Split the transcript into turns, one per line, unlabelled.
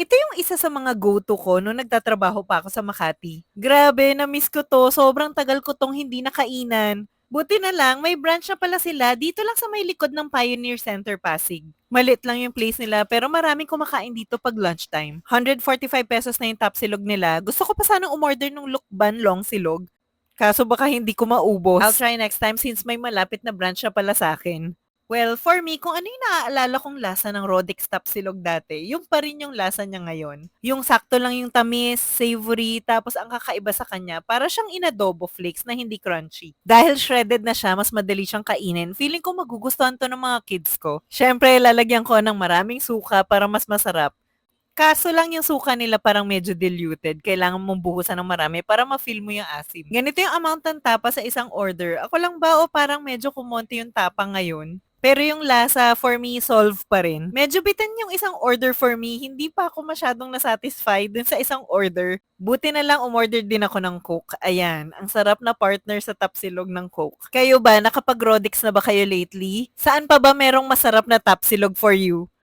Ito yung isa sa mga go-to ko nung nagtatrabaho pa ako sa Makati. Grabe, na-miss ko to. Sobrang tagal ko tong hindi nakainan. Buti na lang, may branch na pala sila dito lang sa may likod ng Pioneer Center Pasig. Malit lang yung place nila pero maraming kumakain dito pag lunchtime. 145 pesos na yung top silog nila. Gusto ko pa sanang umorder ng lukban long silog. Kaso baka hindi ko maubos. I'll try next time since may malapit na branch na pala sa akin. Well, for me, kung ano yung naaalala kong lasa ng Rodix Top Silog dati, yung pa rin yung lasa niya ngayon. Yung sakto lang yung tamis, savory, tapos ang kakaiba sa kanya, para siyang inadobo flakes na hindi crunchy. Dahil shredded na siya, mas madali siyang kainin. Feeling ko magugustuhan to ng mga kids ko. Syempre, lalagyan ko ng maraming suka para mas masarap. Kaso lang yung suka nila parang medyo diluted. Kailangan mong buhusan ng marami para ma-feel mo yung asim. Ganito yung amount ng tapa sa isang order. Ako lang ba o parang medyo kumonti yung tapa ngayon? Pero yung lasa, for me, solve pa rin. Medyo bitan yung isang order for me. Hindi pa ako masyadong nasatisfied dun sa isang order. Buti na lang umorder din ako ng Coke. Ayan, ang sarap na partner sa tapsilog ng Coke. Kayo ba, nakapag-Rodix na ba kayo lately? Saan pa ba merong masarap na tapsilog for you?